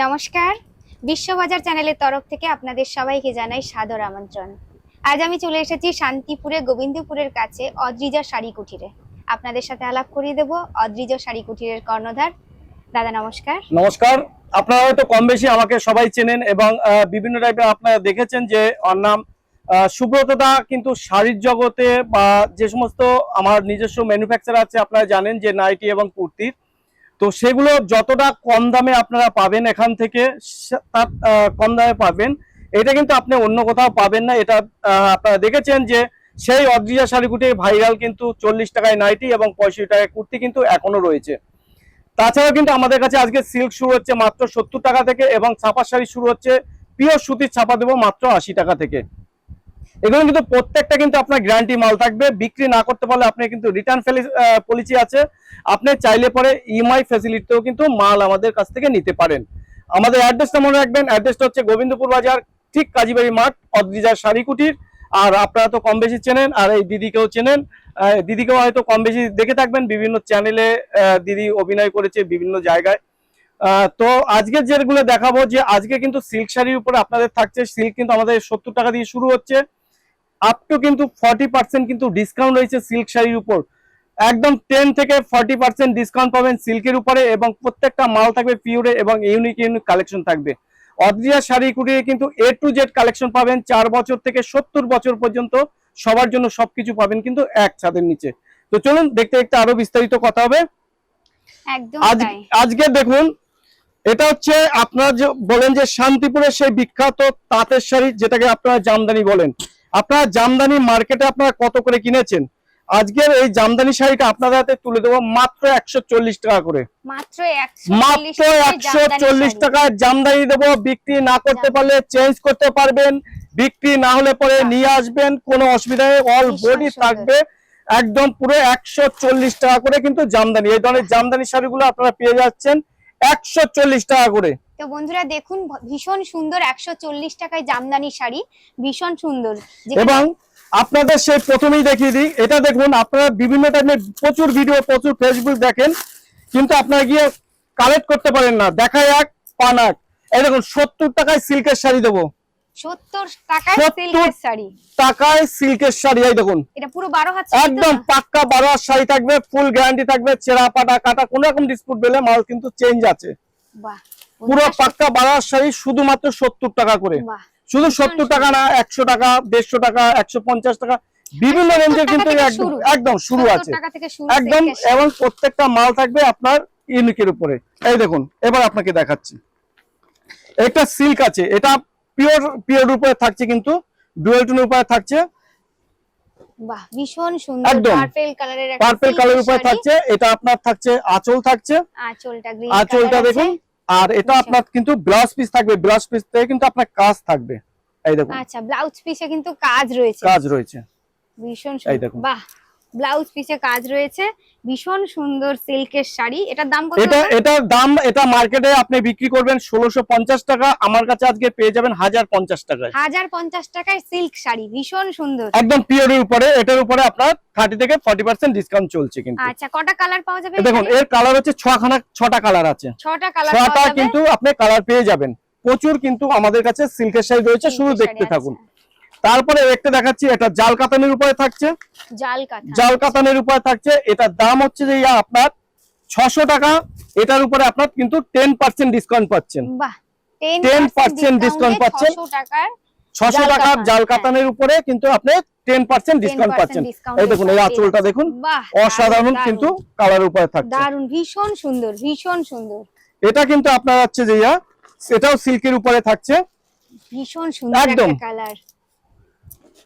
নমস্কার। বিশ্ববাজার চ্যানেলের তরফ থেকে আপনাদের সবাইকে জানাই সাদর আমন্ত্রণ। আজ আমি চলে এসেছি শান্তিপুরে, গোবিন্দপুরের কাছে অদ্রিজা শাড়ি কুঠিরে আপনাদের সাথে আলাপ করিয়ে দেব অদ্রিজা শাড়ি কুঠিরের কর্ণধার। দাদা, নমস্কার। নমস্কার। আপনারা হয়তো কম বেশি আমাকে সবাই চেনেন এবং বিভিন্ন টাইপের আপনারা দেখেছেন যে ওর নাম সুব্রতদা কিন্তু শাড়ির জগতে বা যে সমস্ত আমার নিজস্ব ম্যানুফ্যাকচার আছে, আপনারা জানেন যে নাইটি এবং কুর্তির। তো সেগুলো যতটা কম দামে আপনারা পাবেন এখান থেকে তার কম দামে পাবেন। এটা কিন্তু আপনি অন্য কোথাও পাবেন না। এটা আপনারা দেখেছেন যে সেই অদ্রিজা শাড়িগুটি ভাইরাল কিন্তু চল্লিশ টাকায় নাইটি এবং পঁয়ষট্টি টাকায় কুর্তি কিন্তু এখনও রয়েছে। তাছাড়াও কিন্তু আমাদের কাছে আজকে সিল্ক শুরু হচ্ছে মাত্র সত্তর টাকা থেকে এবং ছাপা শাড়ি শুরু হচ্ছে, পিওর সুতির ছাপা দেবো মাত্র আশি টাকা থেকে। এগুলো কিন্তু প্রত্যেকটা কিন্তু আপনার গ্যারান্টি মাল থাকবে। বিক্রি না করতে পারলে আপনি কিন্তু রিটার্ন পলিসি আছে। আপনি চাইলে পরে ইএমআই ফ্যাসিলিটিতেও কিন্তু মাল আমাদের কাছ থেকে নিতে পারেন। আমাদের অ্যাড্রেসটা মনে রাখবেন। অ্যাড্রেসটা হচ্ছে গোবিন্দপুর বাজার, ঠিক কাজীবাড়ি মাঠ, অদ্রিজার শাড়ি কুটির আর আপনারা তো কম বেশি চেনেন, আর এই দিদিকেও চেনেন। দিদিকেও হয়তো কম বেশি দেখে থাকবেন। বিভিন্ন চ্যানেলে দিদি অভিনয় করেছে বিভিন্ন জায়গায়। তো আজকে যেগুলো দেখাবো যে আজকে কিন্তু সিল্ক শাড়ির উপরে আপনাদের থাকছে। সিল্ক কিন্তু আমাদের সত্তর টাকা দিয়ে শুরু হচ্ছে। আপ টু কিন্তু ফর্টি পার্সেন্ট কিন্তু ডিসকাউন্ট রয়েছে সিল্ক শাড়ির উপর। একদম টেন থেকে ফর্টি পার্সেন্ট ডিসকাউন্ট পাবেন সিল্কের উপরে এবং প্রত্যেকটা মাল থাকবে পিওরে এবং ইউনিক ইউনিক কালেকশন থাকবে। অদ্রিয়া শাড়ি কুটিয়ে কিন্তু এ টু জেড কালেকশন পাবেন চার বছর থেকে সত্তর বছর পর্যন্ত সবার জন্য সবকিছু পাবেন কিন্তু এক ছাদের নিচে। তো চলুন দেখতে দেখতে আরও বিস্তারিত কথা হবে। আজকে দেখুন এটা হচ্ছে আপনারা যে বলেন যে শান্তিপুরের সেই বিখ্যাত তাঁতের শাড়ি যেটাকে আপনারা জামদানি বলেন। আপনারা জামদানি মার্কেটে আপনারা কত করে কিনেছেন? আজকের এই জামদানি শাড়িটা আপনাদের হাতে তুলে দেবো মাত্র একশো চল্লিশ টাকা করে। মাত্র একশো চল্লিশ টাকায় জামদানি দেবো। বিক্রি না করতে পারলে চেঞ্জ করতে পারবেন। বিক্রি না হলে পরে নিয়ে আসবেন। কোনো অসুবিধা নেই। অল বডি থাকবে। একদম পুরো একশো চল্লিশ টাকা করে কিন্তু জামদানি। এই ধরনের জামদানি শাড়িগুলো আপনারা পেয়ে যাচ্ছেন। একশো চল্লিশ টাকা করে। তো বন্ধুরা দেখুন ভীষণ সুন্দর একশো চল্লিশ টাকায় জামদানি শাড়ি ভীষণ সুন্দর। এবং আপনাদের সেই প্রথমেই দেখিয়ে দিই এটা দেখুন আপনারা বিভিন্ন টাইমে প্রচুর ভিডিও প্রচুর ফেসবুক দেখেন কিন্তু আপনারা গিয়ে কালেক্ট করতে পারেন না। দেখা এক পান এক। এই দেখুন সত্তর টাকায় সিল্কের শাড়ি দেবো। টাকায় 70 সিল্কের শাড়ি। টাকায় সিল্কের এই দেখুন। এটা পুরো বারো হাত একদম পাক্কা বারো হাত শাড়ি থাকবে ফুল গ্যারান্টি থাকবে চেরা পাটা কাটা কোনো রকম ডিসপুট পেলে মাল কিন্তু চেঞ্জ আছে। পুরো পাক্কা বারো হাত শাড়ি শুধুমাত্র সত্তর টাকা করে। শুধু সত্তর টাকা না একশো টাকা দেড়শো টাকা একশো পঞ্চাশ টাকা বিভিন্ন রেঞ্জের কিন্তু একদম শুরু। একদম শুরু আছে। একদম এবং প্রত্যেকটা মাল থাকবে আপনার ইউনিকের উপরে। এই দেখুন এবার আপনাকে দেখাচ্ছি। এটা সিল্ক আছে এটা পিওর পিওর উপরে থাকছে কিন্তু ডুয়েল টোনের উপরে থাকছে। বাহ ভীষণ সুন্দর একদম। পার্পল কালারের একটা পার্পল কালার উপরে থাকছে এটা আপনার থাকছে আঁচল থাকছে। আঁচলটা গ্রিন আঁচলটা দেখুন আর এটা আচ্ছা। আপনার কিন্তু ব্লাউজ পিস থাকবে ব্লাউজ পিস থেকে কিন্তু আপনার কাজ থাকবে। এই দেখুন। আচ্ছা ব্লাউজ পিসে কিন্তু কাজ রয়েছে। কাজ রয়েছে। ভীষণ সুন্দর বাহ। ব্লাউজ পিসে কাজ রয়েছে। ভীষণ সুন্দর সিল্কের শাড়ি। এটার দাম কত? এটা? এটার দাম এটা মার্কেটে আপনি বিক্রি করবেন ষোলোশো পঞ্চাশ টাকা। আমার কাছে আজকে পেয়ে যাবেন হাজার পঞ্চাশ টাকায়। হাজার পঞ্চাশ টাকায় সিল্ক শাড়ি। ভীষণ সুন্দর। একদম পিওরের উপরে। এটার উপরে আপনার থার্টি থেকে ফর্টি পার্সেন্ট ডিসকাউন্ট চলছে কিন্তু। আচ্ছা কটা কালার পাওয়া যাবে দেখুন এর কালার হচ্ছে ছখানা ছটা কালার আছে। ছটা কালার ছটা পাওয়া যাবে। কিন্তু আপনি কালার পেয়ে যাবেন। প্রচুর কিন্তু আমাদের কাছে সিল্কের শাড়ি রয়েছে। শুধু দেখতে থাকুন। তারপরে একটা দেখাচ্ছি এটা জাল কাতানের উপরে থাকছে। জাল কাতানের উপরে থাকছে এটার দাম হচ্ছে যে আপনার ছশো টাকা এটার উপরে আপনার কিন্তু টেন পার্সেন্ট ডিসকাউন্ট পাচ্ছেন। বাহ 10% discount পাচ্ছেন। ছশো টাকার জাল হ্যাঁ। কাতানের উপরে কিন্তু আপনি টেন পার্সেন্ট ডিসকাউন্ট পাচ্ছেন। এই দেখুন এই আঁচলটা দেখুন অসাধারণ কিন্তু কালার উপরে থাকছে। দারুণ ভীষণ সুন্দর ভীষণ সুন্দর। এটা কিন্তু আপনার হচ্ছে যে ইয়া সেটাও সিল্কের উপরে থাকছে। ভীষণ সুন্দর একটা একদম। কালার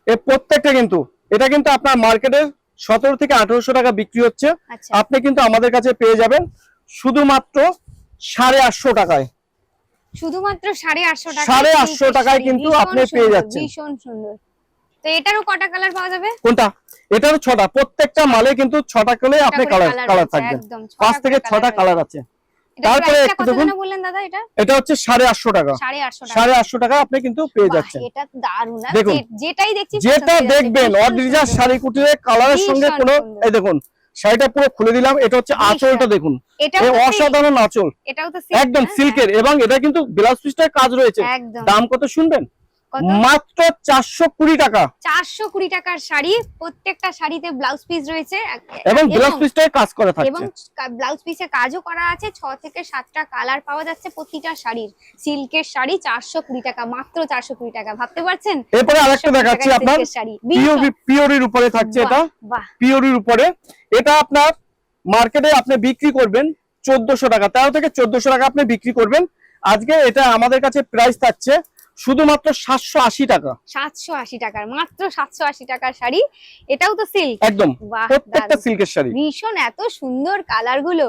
এ প্রত্যেকটা কিন্তু এটা কিন্তু আপনার মার্কেটে সতেরো থেকে আঠারোশো টাকা বিক্রি হচ্ছে। আচ্ছা। আপনি কিন্তু আমাদের কাছে পেয়ে যাবেন শুধুমাত্র সাড়ে আটশো টাকায়। শুধুমাত্র সাড়ে আটশো টাকা সাড়ে আটশো টাকায় কিন্তু আপনি পেয়ে যাচ্ছেন। ভীষণ সুন্দর। তো এটারও কটা কালার পাওয়া যাবে? কোনটা? এটারও ছটা। প্রত্যেকটা মালে কিন্তু ছটা করে আপনি কালার কালার থাকবে। পাঁচ থেকে ছটা কালার আছে। তারপরে বললেন দাদা এটা? হচ্ছে টাকা। সাড়ে আটশো টাকা। আপনি কিন্তু পেয়ে যাচ্ছেন। এটা দারুণ দেখুন, যেটাই দেখছি যেটা পছন্দ হয়ে যাচ্ছে, দেখবেন অদ্রিজা শাড়ি কুটিরে কালারের সঙ্গে কোনো এই দেখুন শাড়িটা পুরো খুলে দিলাম এটা হচ্ছে আঁচলটা দেখুন। অসাধারণ আঁচল। একদম হ্যাঁ? সিল্কের এবং এটা কিন্তু ব্লাউজ পিসটার কাজ রয়েছে। দাম কত শুনবেন? মাত্র চারশো কুড়ি টাকা। চারশো কুড়ি টাকার শাড়ি প্রত্যেকটা শাড়িতে ব্লাউজ পিস রয়েছে। এবং ব্লাউজ পিসটাই কাজ করা এবং ব্লাউজ পিসে কাজও করা আছে। ছ থেকে সাতটা কালার পাওয়া যাচ্ছে প্রতিটা শাড়ির। সিল্কের শাড়ি চারশো কুড়ি টাকা মাত্র চারশো কুড়ি টাকা। ভাবতে পারছেন? এরপরে আরেকটা 420 দেখাচ্ছি আপনার। পিওরির উপরে থাকছে এটা। পিওরির উপরে। এটা আপনার মার্কেটে আপনি বিক্রি করবেন চোদ্দশো টাকা। তেরো থেকে চোদ্দশো টাকা আপনি বিক্রি করবেন। আজকে এটা আমাদের কাছে প্রাইস থাকছে শুধুমাত্র সাতশো আশি টাকা। সাতশো আশি টাকার মাত্র সাতশো আশি টাকার শাড়ি। এটাও তো সিল্ক একদম প্রত্যেকটা সিল্কের শাড়ি। ভীষণ এত সুন্দর কালারগুলো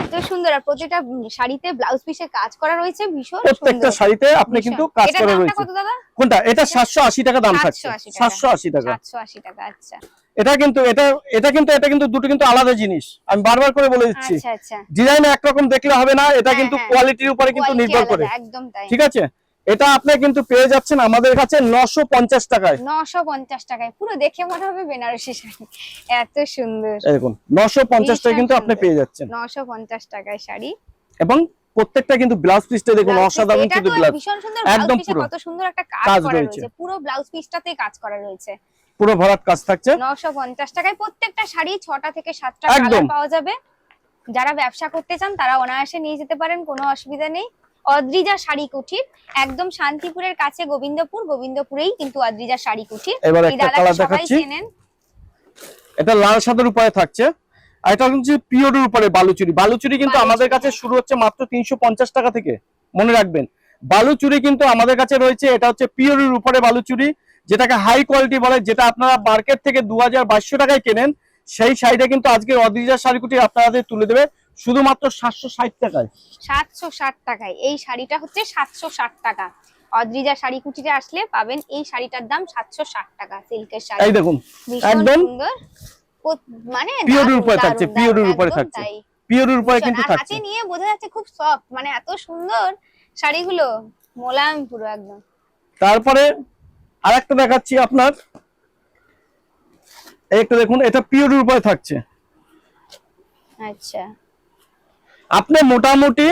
এত সুন্দর। আর প্রতিটা শাড়িতে ব্লাউজ পিসে কাজ করা রয়েছে ভীষণ প্রত্যেকটা শাড়িতে আপনি কিন্তু কাজ করা রয়েছে। কোনটা? এটা সাতশো আশি টাকা দাম থাকছে। সাতশো আশি টাকা। সাতশো আশি টাকা। আচ্ছা। এটা কিন্তু এটা এটা কিন্তু এটা কিন্তু দুটো কিন্তু আলাদা জিনিস। আমি বারবার করে বলে দিচ্ছি। আচ্ছা আচ্ছা। ডিজাইন একরকম দেখলে হবে না এটা হ্যাঁ, কিন্তু হ্যাঁ। কোয়ালিটির উপরে কিন্তু নির্ভর করে। একদম তাই। ঠিক আছে? এটা আপনি কিন্তু পেয়ে যাচ্ছেন আমাদের কাছে নশো পঞ্চাশ টাকায়। নশো পঞ্চাশ টাকায়। পুরো দেখে মনে হবে বেনারসি শাড়ি। এত সুন্দর। দেখুন নশো পঞ্চাশ টাকায় কিন্তু আপনি পেয়ে যাচ্ছেন। নশো পঞ্চাশ টাকায় শাড়ি। এবং প্রত্যেকটা কিন্তু ব্লাউজ পিসটা দেখুন অসাধারণ কিন্তু ব্লাউজ একদম পুরো। কত সুন্দর একটা কাজ করা রয়েছে। পুরো ব্লাউজ পিসটাতে কাজ করা রয়েছে। পুরো ভরাট কাজ থাকছে। নশো পঞ্চাশ টাকায় প্রত্যেকটা শাড়ি ছটা থেকে সাতটা একদম। কালার পাওয়া যাবে। যারা ব্যবসা করতে চান তারা অনায়াসে নিয়ে যেতে পারেন কোনো অসুবিধা নেই। অদ্রিজা শাড়ি কুঠির একদম শান্তিপুরের কাছে গোবিন্দপুর গোবিন্দপুরেই কিন্তু অদ্রিজা শাড়ি কুঠির এবার একটা কালার দেখাচ্ছি। এটা লাল সাদার উপরে থাকছে। আর এটা হচ্ছে পিওরের উপরে বালুচুরি। বালুচুরি কিন্তু আমাদের কাছে। শুরু হচ্ছে মাত্র তিনশো পঞ্চাশ টাকা থেকে। মনে রাখবেন বালুচুরি কিন্তু আমাদের কাছে রয়েছে। এটা হচ্ছে পিওরের উপরে বালুচুরি যেটাকে হাই কোয়ালিটি বলে যেটা আপনারা মার্কেট থেকে দু হাজার বাইশশো টাকায় কেনেন। সেই শাড়িটা কিন্তু আজকে অদ্রিজা শাড়িকুটি আপনাদের তুলে দেবে। শুধুমাত্র সাতশো ষাট টাকায়। সাতশো ষাট টাকায়। এই শাড়িটা হচ্ছে সাতশো ষাট টাকা। অদ্রিজা শাড়ি কুঠিরে আসলে পাবেন এই শাড়িটার দাম সাতশো ষাট টাকা সিল্কের শাড়ি। এই দেখুন একদম সুন্দর। মানে দারুণ, উপরে থাকছে, দারুণ, উপরে থাকছে। পিওরের উপরে কিন্তু থাকছে। হাতে নিয়ে বোঝা যাচ্ছে খুব সফট মানে এত সুন্দর শাড়িগুলো। মোলায়েম পুরো একদম। তারপরে আরেকটা দেখাচ্ছি আপনার। এই একটা দেখুন এটা পিওরের উপরে থাকছে। আচ্ছা। আপনি মোটামুটি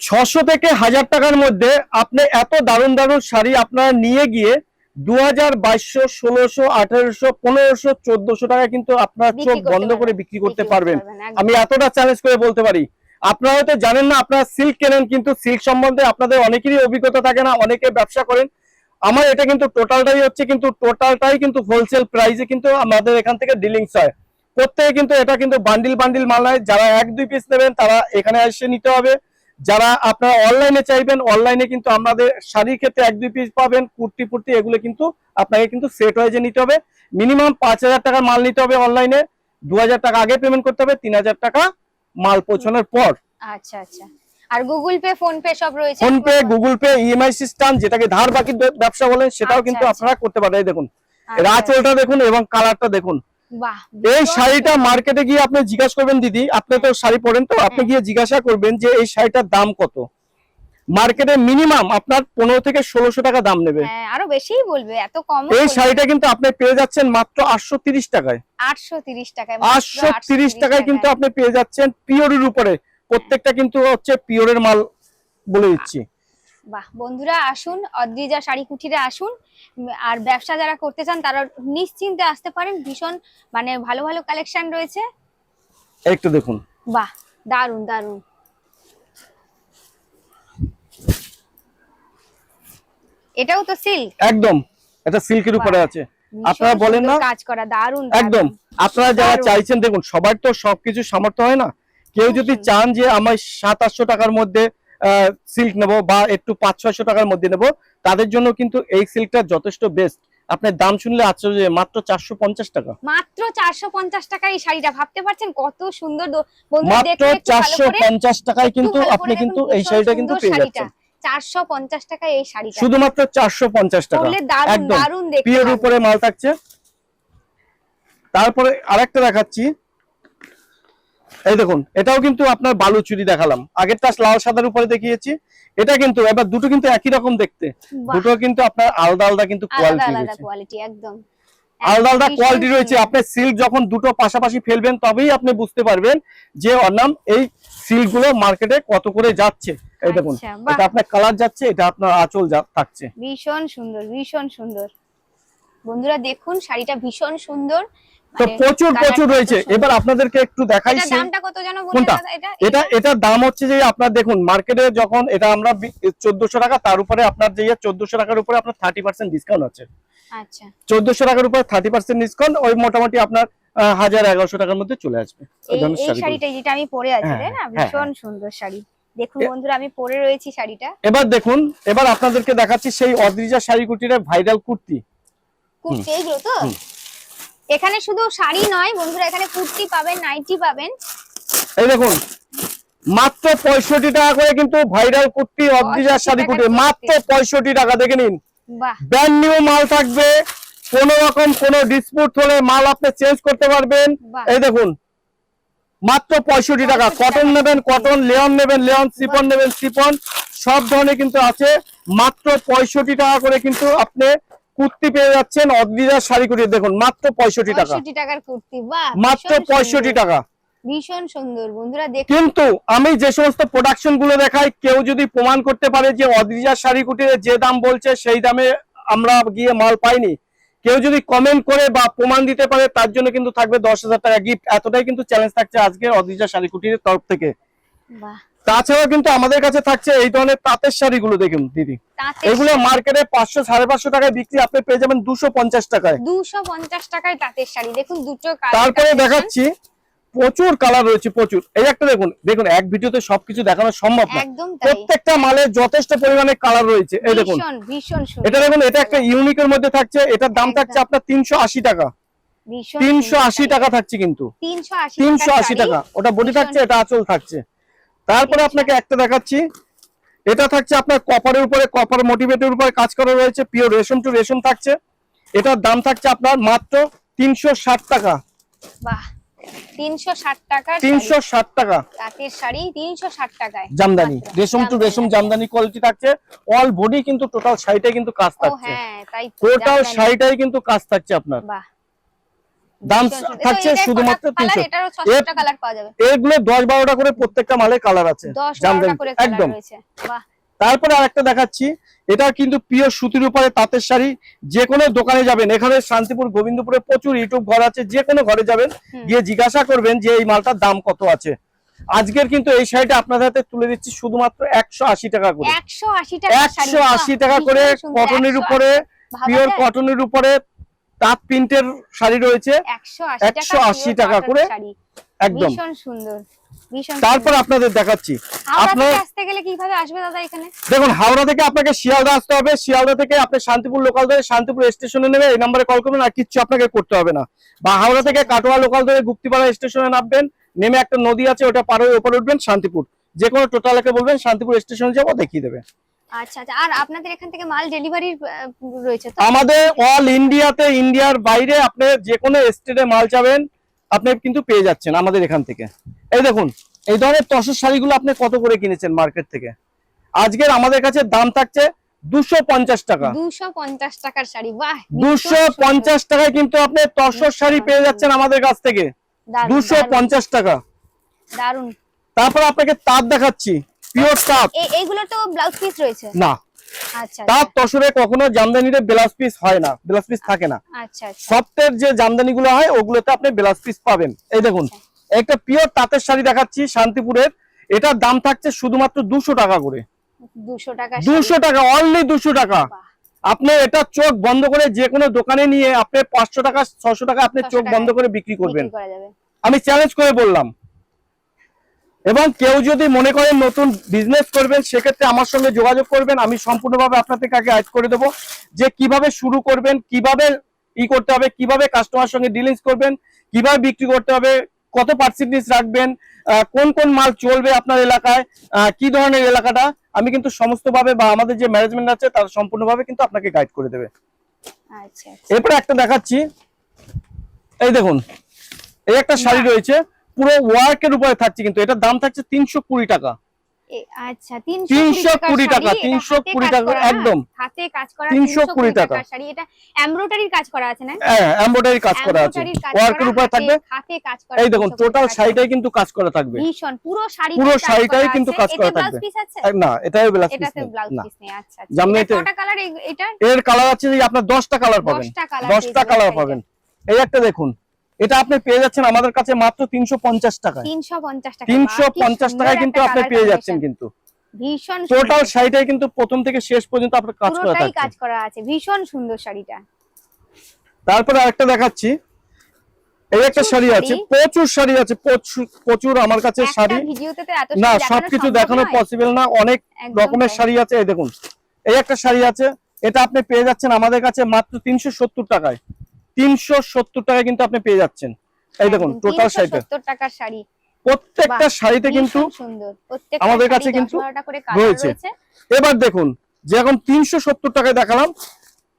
ছশো থেকে হাজার টাকার মধ্যে আপনি এত দারুণ দারুণ শাড়ি আপনারা নিয়ে গিয়ে দু হাজার বাইশশো ষোলোশো আঠারোশো পনেরোশো চোদ্দশো টাকা কিন্তু আপনার চোখ বন্ধ করে বিক্রি করতে পারবেন। আমি এতটা চ্যালেঞ্জ করে বলতে পারি। আপনারা হয়তো জানেন না আপনারা সিল্ক কেনেন কিন্তু সিল্ক সম্বন্ধে আপনাদের অনেকেরই অভিজ্ঞতা থাকে না অনেকে ব্যবসা করেন। আমার এটা কিন্তু টোটালটাই হচ্ছে কিন্তু টোটালটাই কিন্তু হোলসেল প্রাইসে কিন্তু আমাদের এখান থেকে ডিলিংস হয়। প্রত্যেকে কিন্তু এটা কিন্তু বান্ডিল বান্ডিল মাল নয়। যারা এক দুই পিস নেবেন তারা এখানে এসে নিতে হবে। যারা আপনারা অনলাইনে চাইবেন অনলাইনে কিন্তু আমাদের শাড়ির ক্ষেত্রে এক দুই পিস পাবেন কুর্তি ফুর্তি এগুলো কিন্তু আপনাকে কিন্তু সেট হয়ে যে নিতে হবে। মিনিমাম পাঁচ হাজার টাকার মাল নিতে হবে অনলাইনে দু হাজার টাকা আগে পেমেন্ট করতে হবে তিন হাজার টাকা মাল পৌঁছানোর পর। আচ্ছা আচ্ছা। আর গুগল পে ফোন পে সব রয়েছে PhonePe Google Pay EMI system যেটাকে ধার বাকি ব্যবসা বলেন সেটাও আচ্ছা, কিন্তু আচ্ছা। আপনারা করতে পারেন। দেখুন আচ্ছা, এর দেখুন এবং কালারটা দেখুন। এই শাড়িটা মার্কেটে গিয়ে আপনি জিজ্ঞাসা করবেন দিদি। আপনি তো শাড়ি পরেন তো আপনি। গিয়ে জিজ্ঞাসা করবেন যে এই শাড়িটার দাম কত। মার্কেটে মিনিমাম আপনার পনেরো থেকে ষোলোশো টাকা দাম নেবে। হ্যাঁ আরও বেশিই বলবে এত কম এই শাড়িটা কিন্তু আপনি পেয়ে যাচ্ছেন মাত্র আটশো তিরিশ টাকায়। আটশো তিরিশ টাকায় আটশো তিরিশ টাকায় কিন্তু আপনি পেয়ে যাচ্ছেন পিওরের উপরে। প্রত্যেকটা কিন্তু হচ্ছে পিওরের মাল বলে দিচ্ছি। বাহ বন্ধুরা আসুন অদ্রিজা শাড়ি কুঠিরে আসুন আর ব্যবসা যারা করতে চান তারা নিশ্চিন্তে আসতে পারেন ভীষণ মানে ভালো ভালো কালেকশন রয়েছে। একটু দেখুন। বাহ দারুণ দারুণ এটাও তো সিল্ক একদম এটা সিল্কের উপরে আছে। আপনারা বলেন না কাজ করা দারুণ একদম আপনারা যারা চাইছেন দেখুন সবার তো সবকিছু সামর্থ্য হয় না। কেউ যদি চান যে আমার সাত আটশো টাকার মধ্যে সিল্ক নেব বা একটু পাঁচ ছয়শো টাকার মধ্যে নেব। তাদের জন্য কিন্তু এই সিল্কটা যথেষ্ট বেস্ট আপনার দাম শুনলে আশ্চর্য মাত্র চারশো পঞ্চাশ টাকা। মাত্র চারশো পঞ্চাশ টাকা এই শাড়িটা ভাবতে পারছেন কত সুন্দর মাত্র চারশো পঞ্চাশ টাকায় কিন্তু আপনি কিন্তু এই শাড়িটা কিন্তু পেয়ে। যাচ্ছেন। চারশো পঞ্চাশ টাকায় এই শাড়িটা। শুধুমাত্র চারশো পঞ্চাশ টাকা। দারুণ একদম। পিওর উপরে মাল থাকছে। তারপরে আরেকটা দেখাচ্ছি। এই দেখুন এটাও কিন্তু আপনার বালুচুরি দেখালাম। আগের আগেরটা লাল সাদার উপরে দেখিয়েছি এটা কিন্তু এবার দুটো কিন্তু একই রকম দেখতে। দুটো কিন্তু আপনার আলাদা আলাদা কিন্তু কোয়ালিটি কোয়ালিটি একদম। আলাদা আলাদা কোয়ালিটি রয়েছে। আপনি সিল্ক যখন দুটো পাশাপাশি ফেলবেন তবেই আপনি বুঝতে পারবেন যে ওর নাম এই সিল্কগুলো মার্কেটে কত করে যাচ্ছে। এই দেখুন আচ্ছা, এটা আপনার কালার যাচ্ছে এটা আপনার আঁচল থাকছে। ভীষণ সুন্দর ভীষণ সুন্দর। বন্ধুরা দেখুন শাড়িটা ভীষণ সুন্দর। তো মানে প্রচুর প্রচুর রয়েছে। এবার আপনাদেরকে একটু দেখাই এটা কোনটা? এটা দাম হচ্ছে যে আপনার দেখুন মার্কেটে যখন এটা আমরা চোদ্দশো টাকা তার উপরে আপনার যে চোদ্দশো টাকার উপরে আপনার থার্টি পার্সেন্ট ডিসকাউন্ট আছে। আচ্ছা। চোদ্দশো টাকার উপরে থার্টি পার্সেন্ট ডিসকাউন্ট ওই মোটামুটি আপনার হাজার এগারোশো টাকার মধ্যে চলে আসবে। শাড়িটা যেটা আমি পরে আছি হ্যাঁ, না? হ্যাঁ, ভীষণ সুন্দর শাড়ি। দেখুন বন্ধুরা আমি পরে রয়েছি শাড়িটা। এবার দেখুন এবার আপনাদেরকে দেখাচ্ছি সেই অদ্রিজা শাড়ি কুটির ভাইরাল কুর্তি কুর্তি এইগুলো তো। এখানে শুধু শাড়ি নয় বন্ধুরা এখানে কুর্তি পাবেন নাইটি পাবেন। এই দেখুন মাত্র পঁয়ষট্টি টাকা করে কিন্তু ভাইরাল কুর্তি 65 শাড়ি টাকার মাত্র পঁয়ষট্টি টাকা দেখে নিন। ব্র্যান্ড নিউ মাল থাকবে কোন রকম কোন ডিসপুট হলে মাল আপনি চেঞ্জ করতে পারবেন। এই দেখুন মাত্র পঁয়ষট্টি টাকা। কটন নেবেন কটন লেয়ন নেবেন লেয়ন সিপন নেবেন সিপন সব ধরনের কিন্তু আছে। মাত্র পঁয়ষট্টি টাকা করে কিন্তু আপনি কুর্তি পেয়ে যাচ্ছেন অদ্রিজা শাড়ি কুটির দেখুন মাত্র পঁয়ষট্টি টাকা। টাকার কুর্তি মাত্র পঁয়ষট্টি টাকা। ভীষণ সুন্দর। বন্ধুরা দেখুন কিন্তু আমি যে সমস্ত প্রোডাকশনগুলো দেখাই কেউ যদি প্রমাণ করতে পারে যে অদ্রিজা শাড়ি কুটিরে যে দাম বলছে সেই দামে আমরা গিয়ে মাল পাইনি। কেউ যদি কমেন্ট করে বা প্রমাণ দিতে পারে তার জন্য কিন্তু থাকবে দশ হাজার টাকা গিফট এতটাই কিন্তু চ্যালেঞ্জ থাকছে আজকে অদ্রিজা শাড়ি কুটিরের তরফ থেকে। বাহ। তাছাড়াও কিন্তু আমাদের কাছে থাকছে এই ধরনের তাঁতের শাড়িগুলো দেখুন দিদি। এগুলো মার্কেটে পাঁচশো সাড়ে পাঁচশো টাকায় বিক্রি আপনি পেয়ে যাবেন দুশো পঞ্চাশ টাকায়। দুশো পঞ্চাশ টাকায় তাঁতের শাড়ি দেখুন দুটো তারপরে দেখাচ্ছি প্রচুর কালার রয়েছে প্রচুর। এই একটা দেখুন দেখুন এক ভিডিওতে সবকিছু দেখানো সম্ভব না। প্রত্যেকটা মালে যথেষ্ট পরিমাণে কালার রয়েছে এই দেখুন। এটা দেখুন এটা একটা ইউনিকের মধ্যে থাকছে এটার দাম থাকছে আপনার তিনশো আশি টাকা। তিনশো আশি টাকা থাকছে কিন্তু। তিনশো আশি টাকা। ওটা বডি থাকছে এটা আঁচল থাকছে। তারপরে আচ্ছা। আপনাকে একটা দেখাচ্ছি। এটা থাকছে আপনার কপারের উপরে কপার মোটিভেটের উপরে কাজ করা রয়েছে পিওর রেশম টু রেশম থাকছে। এটার দাম থাকছে আপনার মাত্র তিনশো ষাট টাকা। বাহ তিনশো ষাট টাকার তিনশো ষাট টাকা। তাঁতের শাড়ি টাকায়। জামদানি রেশম টু রেশম জামদানি। জামদানি কোয়ালিটি থাকছে। অল বডি কিন্তু টোটাল শাড়িটাই কিন্তু কাজ থাকছে। হ্যাঁ তাই টোটাল শাড়িটাই কিন্তু কাজ থাকছে আপনার। বাহ দাম থাকছে শুধুমাত্র colour- colour 300 এটারও ছ সাতটা কালার পাওয়া যাবে। এগুলো দশ বারোটা করে প্রত্যেকটা মালে কালার আছে। একদম। তারপরে আরেকটা দেখাচ্ছি। এটা কিন্তু পিওর সুতির উপরে তাঁতের শাড়ি। যে কোনো দোকানে যাবেন। এখানে শান্তিপুর গোবিন্দপুরে প্রচুর ইউটিউব ঘর আছে। যে কোনো ঘরে যাবেন গিয়ে জিজ্ঞাসা করবেন যে এই মালটার দাম কত আছে। আজকের কিন্তু এই শাড়িটা আপনাদের হাতে তুলে দিচ্ছি শুধুমাত্র একশো আশি টাকা করে। একশো আশি টাকা টাকা করে কটনের উপরে পিওর কটনের উপরে তাঁত প্রিন্টের শাড়ি রয়েছে। একশো আশি টাকা 180 pure টাকা cotton করে। একদম। সুন্দর তারপর আপনাদের দেখাচ্ছি। দেখুন হাওড়া থেকে আপনাকে শিয়ালদা আসতে হবে। শিয়ালদা থেকে আপনি শান্তিপুর লোকাল ধরে শান্তিপুর স্টেশনে নেবে এই নাম্বারে কল করবেন আর কিচ্ছু আপনাকে করতে হবে না। বা হাওড়া থেকে কাটোয়া লোকাল ধরে গুপ্তিপাড়া স্টেশনে নামবেন নেমে একটা নদী আছে ওটা পার হয়ে ওপরে উঠবেন শান্তিপুর। যে কোনো টোটালকে বলবেন শান্তিপুর স্টেশনে যাব দেখিয়ে দেবে। আচ্ছা আচ্ছা। আর আপনাদের এখান থেকে মাল ডেলিভারি রয়েছে তো? আমাদের অল ইন্ডিয়াতে ইন্ডিয়ার বাইরে আপনি যে কোনো স্টেটে মাল চাবেন আপনি কিন্তু পেয়ে যাচ্ছেন আমাদের এখান থেকে। এই দেখুন এই ধরনের তসর শাড়িগুলো আপনি কত করে কিনেছেন মার্কেট থেকে? আজকের আমাদের কাছে দাম থাকছে দুশো পঞ্চাশ টাকা। দুশো পঞ্চাশ টাকার শাড়ি বাহ! দুশো পঞ্চাশ টাকায় কিন্তু আপনি তসর শাড়ি পেয়ে যাচ্ছেন আমাদের কাছ থেকে। দুশো পঞ্চাশ টাকা। দারুণ তারপর আপনাকে তাঁত দেখাচ্ছি। পিওর তাঁত এইগুলো তো ব্লাউজ পিস রয়েছে। না। আচ্ছা তাঁত তসরে কখনো জামদানিতে ব্লাউজ পিস হয় না ব্লাউজ পিস থাকে না। আচ্ছা আচ্ছা। সফটের যে জামদানি গুলো হয় ওগুলোতে আপনি ব্লাউজ পিস পাবেন। এই দেখুন একটা পিওর তাঁতের শাড়ি দেখাচ্ছি শান্তিপুরের। এটার দাম থাকছে শুধুমাত্র দুশো টাকা করে। দুশো টাকা অনলি দুশো টাকা আপনি এটা চোখ বন্ধ করে যে কোনো দোকানে নিয়ে আপনি পাঁচশো টাকা ছশো টাকা আপনি চোখ বন্ধ করে বিক্রি করবেন। আমি চ্যালেঞ্জ করে বললাম। এবং কেউ যদি মনে করেন নতুন বিজনেস করবেন সেক্ষেত্রে আমার সঙ্গে যোগাযোগ করবেন। আমি সম্পূর্ণভাবে আপনাদের কাছে গাইড করে দেবো যে কীভাবে শুরু করবেন কীভাবে ই করতে হবে কীভাবে কাস্টমার সঙ্গে ডিলিংস করবেন কীভাবে বিক্রি করতে হবে কত পার্সেন্টেজ রাখবেন কোন কোন মাল চলবে আপনার এলাকায় কি ধরনের এলাকাটা আমি কিন্তু সমস্তভাবে বা আমাদের যে ম্যানেজমেন্ট আছে তারা সম্পূর্ণভাবে কিন্তু আপনাকে গাইড করে দেবে। আচ্ছা এরপরে একটা দেখাচ্ছি। এই দেখুন এই একটা শাড়ি রয়েছে। পুরো ওয়ার্কের উপরে থাকছে কিন্তু এটার দাম থাকছে তিনশো কুড়ি টাকা। আচ্ছা 320 320 টাকা, শাড়ি, এটা 320 টাকা? একদম। হাতে কাজ করা 320 320 টাকা। টাকার শাড়ি এটা এমব্রয়ডারির কাজ করা আছে না? হ্যাঁ এমব্রয়ডারি কাজ করা আছে। ওয়ার্কের করা, থাকবে। হাতে কাজ করা এই দেখুন টোটাল শাড়িটাই কিন্তু কাজ করা থাকবে। ভীষণ পুরো শাড়ি পুরো শাড়িটাই কিন্তু কাজ করা থাকবে। না এটাই ব্লাউজ পিস এটাতে ব্লাউজ পিস নেই আচ্ছা আচ্ছা। এটা কালার এটা? এর কালার আছে যে আপনার 10টা কালার পাবেন। 10টা কালার 10টা কালার পাবেন। এই একটা দেখুন এটা আপনি পেয়ে যাচ্ছেন আমাদের কাছে মাত্র তিনশো পঞ্চাশ টাকা তিনশো পঞ্চাশ টাকায় কিন্তু আপনি পেয়ে যাচ্ছেন কিন্তু। ভীষণ টোটাল শাড়িটাই কিন্তু প্রথম থেকে শেষ পর্যন্ত আপনার কাজ করা পুরোটাই কাজ করা আছে। ভীষণ সুন্দর শাড়িটা। তারপরে আরেকটা দেখাচ্ছি। এই একটা শাড়ি আছে প্রচুর শাড়ি আছে প্রচুর আমার কাছে শাড়ি। না সবকিছু দেখানো পসিবল না অনেক রকমের শাড়ি আছে। এই দেখুন এই একটা শাড়ি আছে এটা আপনি পেয়ে যাচ্ছেন আমাদের কাছে মাত্র তিনশো সত্তর টাকায়। তিনশো সত্তর টাকায় কিন্তু আপনি পেয়ে যাচ্ছেন। এই দেখুন টোটাল শাড়িটা 370 টাকার শাড়ি। প্রত্যেকটা শাড়িতে কিন্তু সুন্দর। প্রত্যেকটা আমাদের কাছে কিন্তু 12টা করে কালার রয়েছে। এবার দেখুন যে এখন তিনশো সত্তর টাকায় দেখালাম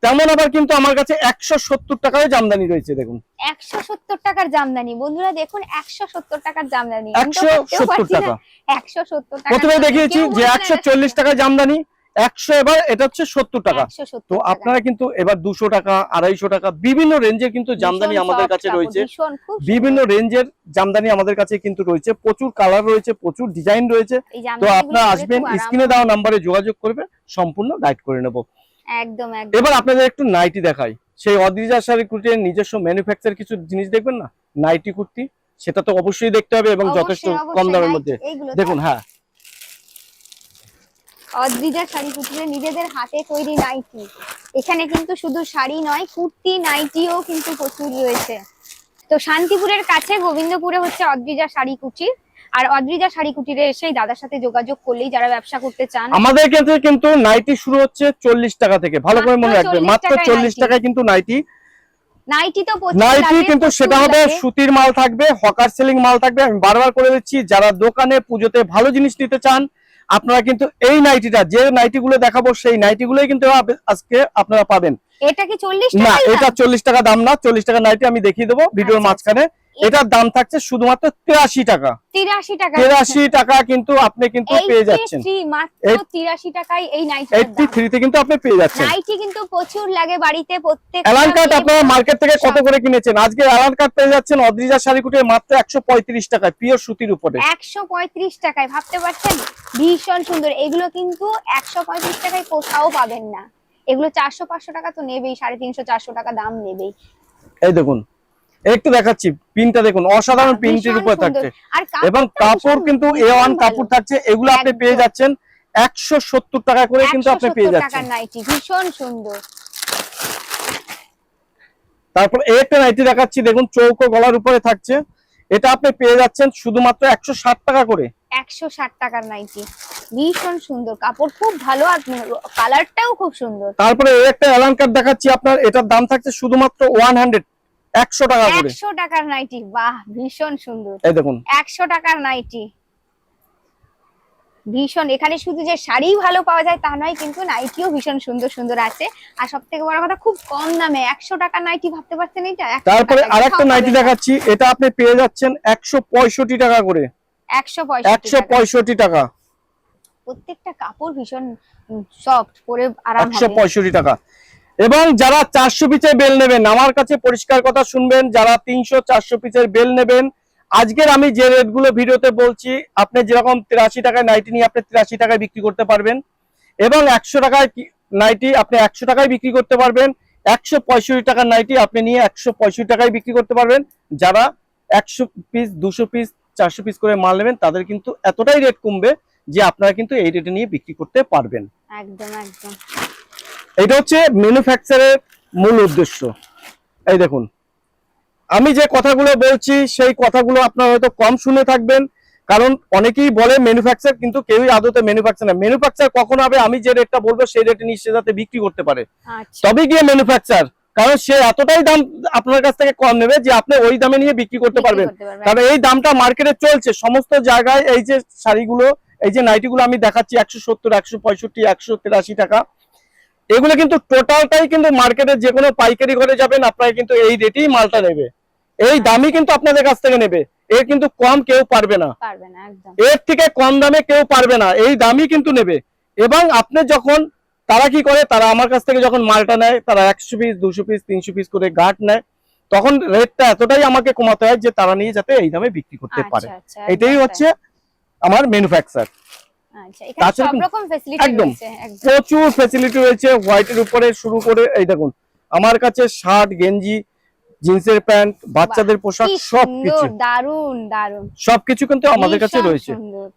তেমন আবার কিন্তু আমার কাছে একশো সত্তর টাকায় জামদানি রয়েছে দেখুন। 170 টাকার জামদানি। বন্ধুরা দেখুন 170 টাকার জামদানি। একশো সত্তর। টাকা। 170 টাকা প্রথমে দেখিয়েছি যে একশো চল্লিশ টাকায় জামদানি। একশো এবার এটা হচ্ছে সত্তর টাকা। তো আপনারা কিন্তু এবার দুশো টাকা আড়াইশো টাকা বিভিন্ন রেঞ্জের কিন্তু জামদানি আমাদের কাছে রয়েছে। বিভিন্ন রেঞ্জের জামদানি আমাদের কাছে কিন্তু রয়েছে। প্রচুর কালার রয়েছে প্রচুর ডিজাইন রয়েছে। তো আপনারা আসবেন স্ক্রিনে দেওয়া নাম্বারে যোগাযোগ করবে সম্পূর্ণ গাইড করে নেব। একদম এবার আপনাদের একটু নাইটি দেখাই। সেই অদ্রিজা শাড়ি কুর্তির নিজস্ব ম্যানুফ্যাকচার কিছু জিনিস দেখবেন না? নাইটি কুর্তি সেটা তো অবশ্যই দেখতে হবে এবং যথেষ্ট কম দামের মধ্যে। দেখুন হ্যাঁ। অদ্রিজা শাড়ি কুটিরে নিজেদের হাতে তৈরি নাইটি এখানে কিন্তু শুধু শাড়ি নয় কুর্তি নাইটিও কিন্তু প্রচুর রয়েছে। তো শান্তিপুরের কাছে গোবিন্দপুরে হচ্ছে অদ্রিজা শাড়ি কুটির আর অদ্রিজা শাড়ি কুটিরে এসেই দাদার সাথে যোগাযোগ করলেই যারা ব্যবসা করতে চান আমাদের ক্ষেত্রে কিন্তু নাইটি শুরু হচ্ছে চল্লিশ টাকা থেকে। ভালো করে মনে 40 মাত্র চল্লিশ। টাকায় কিন্তু নাইটি নাইটি তো নাইটি কিন্তু সেটা হবে। সুতির মাল থাকবে হকার সেলিং মাল থাকবে। আমি বারবার করে দিচ্ছি যারা দোকানে পুজোতে ভালো জিনিস নিতে চান আপনারা কিন্তু এই নাইটিটা যে নাইটি গুলো দেখাবো সেই নাইটি গুলোই কিন্তু আজকে আপনারা পাবেন। এটা কি চল্লিশ না এটা চল্লিশ টাকা দাম না চল্লিশ টাকা নাইটি আমি দেখিয়ে দেবো ভিডিওর আচ্ছা, মাঝখানে। এটার দাম থাকছে শুধুমাত্র তিরাশি টাকা। তিরাশি টাকা। তিরাশি টাকা কিন্তু আপনি কিন্তু পেয়ে যাচ্ছেন। 83 মাত্র তিরাশি টাকায় এই নাইটি এইটটি থ্রিতে কিন্তু আপনি পেয়ে যাচ্ছেন। নাইটি কিন্তু প্রচুর লাগে বাড়িতে প্রত্যেক অ্যালান কার্ড আপনারা মার্কেট থেকে কত করে কিনেছেন? আজকে অ্যালান কার্ড পেয়ে যাচ্ছেন অদ্রিজা শাড়ি কুটির মাত্র একশো পঁয়ত্রিশ টাকায় পিওর সুতির উপরে। একশো পঁয়ত্রিশ টাকায় ভাবতে পারছেন? ভীষণ সুন্দর। এগুলো কিন্তু একশো পঁয়ত্রিশ টাকায় কোথাও পাবেন না। এগুলো চারশো পাঁচশো টাকা তো নেবেই সাড়ে তিনশো চারশো টাকা দাম নেবেই। এই দেখুন একটু দেখাচ্ছি পিনটা দেখুন অসাধারণ ভীষণ প্রিন্টের উপরে থাকছে। এবং কাপড় কিন্তু এ ওয়ান কাপড় থাকছে এগুলো আপনি পেয়ে যাচ্ছেন একশো সত্তর টাকা করে কিন্তু আপনি পেয়ে যাচ্ছেন। ভীষণ সুন্দর। তারপর একটা নাইটি দেখাচ্ছি দেখুন চৌকো গলার উপরে থাকছে। এটা আপনি পেয়ে যাচ্ছেন শুধুমাত্র একশো ষাট টাকা করে। একশো ষাট টাকার নাইটি ভীষণ সুন্দর। কাপড় খুব ভালো আর কালারটাও খুব সুন্দর। তারপরে এই একটা অ্যালান কার্ড দেখাচ্ছি আপনার এটার দাম থাকছে শুধুমাত্র ওয়ান হান্ড্রেড একশো টাকা করে। টাকার নাইটি বাহ ভীষণ সুন্দর। এই দেখুন। একশো টাকার নাইটি। ভীষণ এখানে শুধু যে শাড়ি ভালো পাওয়া যায় তা নয় কিন্তু নাইটিও ভীষণ সুন্দর সুন্দর আছে। আর সব থেকে বড় কথা খুব কম দামে একশো টাকার নাইটি ভাবতে পারছেন এটা? 100 তারপরে টাকায় আরেকটা নাইটি। দেখাচ্ছি এটা আপনি পেয়ে যাচ্ছেন একশো পঁয়ষট্টি টাকা করে। একশো টাকা। পঁয়ষট্টি টাকা। প্রত্যেকটা কাপড় ভীষণ সফট পরে আরাম একশো পঁয়ষট্টি টাকা। এবং যারা চারশো পিসের বেল নেবেন, আমার কাছে পরিষ্কার কথা শুনবেন, যারা তিনশো, চারশো পিসের বেল নেবেন, আজকের আমি যে রেটগুলো ভিডিওতে বলছি, আপনি যেরকম তিরাশি টাকায় নাইটি নিয়ে আপনি তিরাশি টাকায় বিক্রি করতে পারবেন, এবং একশো টাকায় নাইটি আপনি একশো টাকায় বিক্রি করতে পারবেন, একশো পঁয়ষট্টি টাকার নাইটি আপনি নিয়ে একশো পঁয়ষট্টি টাকায় বিক্রি করতে পারবেন, যারা একশো পিস, দুশো পিস, চারশো পিস করে মাল নেবেন, তাদের কিন্তু এতটাই রেট কমবে যে আপনারা কিন্তু এই রেটে নিয়ে বিক্রি করতে পারবেন। একদম একদম। এটা হচ্ছে ম্যানুফ্যাকচারের মূল উদ্দেশ্য। এই দেখুন আমি যে কথাগুলো বলছি সেই কথাগুলো আপনারা হয়তো কম শুনে থাকবেন কারণ অনেকেই বলে ম্যানুফ্যাকচার কিন্তু কেউই আদতে ম্যানুফ্যাকচার না। ম্যানুফ্যাকচার কখন হবে আমি যে রেটটা বলব সেই রেটে নিশ্চয় যাতে বিক্রি করতে পারে। আচ্ছা। তবে গিয়ে ম্যানুফ্যাকচার কারণ সে এতটাই দাম আপনার কাছ থেকে কম নেবে যে আপনি ওই দামে নিয়ে বিক্রি করতে পারবেন। কারণ এই দামটা মার্কেটে চলছে সমস্ত জায়গায় এই যে শাড়িগুলো এই যে নাইটিগুলো আমি দেখাচ্ছি একশো সত্তর একশো পঁয়ষট্টি একশো তেরাশি টাকা। এগুলো কিন্তু টোটালটাই কিন্তু মার্কেটে যে কোনো পাইকারি ঘরে যাবেন আপনারা কিন্তু এই রেটেই মালটা নেবে এই দামই কিন্তু আপনাদের কাছ থেকে নেবে। এর কিন্তু কম কেউ পারবে না। এর থেকে কম দামে কেউ পারবে না। এই দামই কিন্তু নেবে। এবং আপনি যখন তারা কি করে? তারা আমার কাছ থেকে যখন মালটা নেয় তারা একশো পিস দুশো পিস তিনশো পিস করে গাঁট নেয় তখন রেটটা এতটাই আমাকে কমাতে হয় যে তারা নিয়ে যাতে এই দামে বিক্রি করতে পারে। আচ্ছা আচ্ছা এটাই হচ্ছে আমার ম্যানুফ্যাকচার আচ্ছা ফ্যাসিলিটি রয়েছে প্রচুর ফেসিলিটি রয়েছে হোয়াইটের উপরে শুরু করে এই দেখুন আমার কাছে শার্ট গেঞ্জি জিন্সের প্যান্ট বাচ্চাদের পোশাক কি সব সুন্দর কিছু দারুণ দারুণ সবকিছু কিন্তু আমাদের কাছে রয়েছে।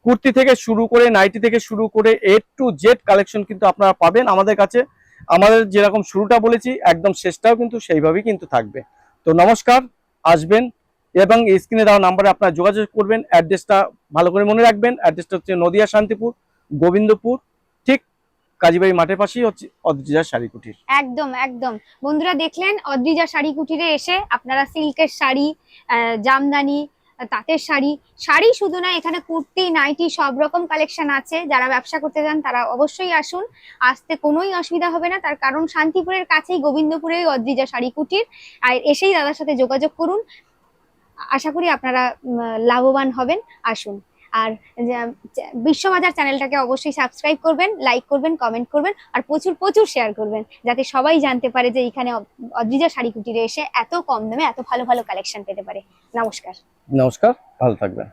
কুর্তি থেকে শুরু করে নাইটি থেকে শুরু করে এ টু জেড কালেকশন কিন্তু আপনারা পাবেন আমাদের কাছে। আমাদের যেরকম শুরুটা বলেছি একদম শেষটাও কিন্তু সেইভাবেই কিন্তু থাকবে। তো নমস্কার আসবেন এবং স্ক্রিনে দেওয়া নাম্বারে আপনারা যোগাযোগ করবেন। অ্যাড্রেসটা ভালো করে মনে রাখবেন। অ্যাড্রেসটা হচ্ছে নদিয়া, শান্তিপুর, গোবিন্দপুর, ঠিক কাজীবাড়ি মাঠের পাশেই হচ্ছে অদ্রিজা শাড়ি কুটির একদম একদম। বন্ধুরা দেখলেন, অদ্রিজা শাড়ি কুটিরে এসে আপনারা সিল্কের শাড়ি জামদানি, তাঁতের শাড়ি শাড়ি শুধু না, এখানে কুর্তি, নাইটি সব রকম কালেকশন আছে। যারা ব্যবসা করতে চান, তারা অবশ্যই আসুন। আসতে কোনোই অসুবিধা হবে না। তার কারণ শান্তিপুরের কাছেই গোবিন্দপুরে অদ্রিজা শাড়ি কুটির আর এসেই দাদার সাথে যোগাযোগ করুন। আশা করি আপনারা লাভবান হবেন। আসুন। আর বিশ্ববাজার চ্যানেলটাকে অবশ্যই সাবস্ক্রাইব করবেন, লাইক করবেন, কমেন্ট করবেন, আর প্রচুর প্রচুর শেয়ার করবেন। যাতে সবাই জানতে পারে যে এখানে অদ্রিজা শাড়ি কুটিরে এসে এত কম দামে এত ভালো ভালো কালেকশন পেতে পারে। নমস্কার। নমস্কার, ভালো থাকবেন।